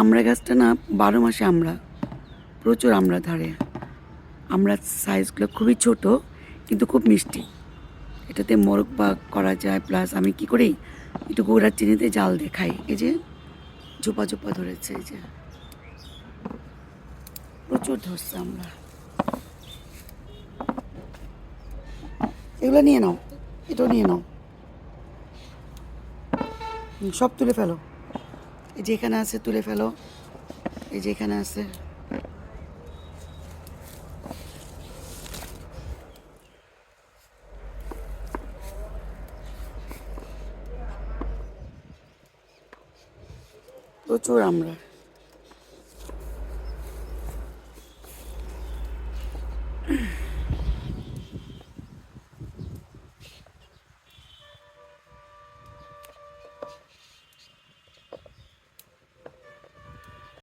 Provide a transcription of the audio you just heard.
আমড়া গাছটা না বারো মাসে আমরা প্রচুর আমরা ধরে। আমরা সাইজগুলো খুবই ছোট, কিন্তু খুব মিষ্টি। এটাতে মোরগ বা করা যায় প্লাস আমি কি করি, একটু গুড়ার চিনিতে জাল দিয়ে খাই। এই যে ঝোপা ঝোপা ধরেছে, এই যে। প্রচুর ধরছে আমরা এগুলো নিয়ে নাও, এটাও নিয়ে নাও। সব তুলে ফেলো। এই যে এখানে আছে তুলে ফেলো। এই যে এখানে আছে। প্রচুর আমরা।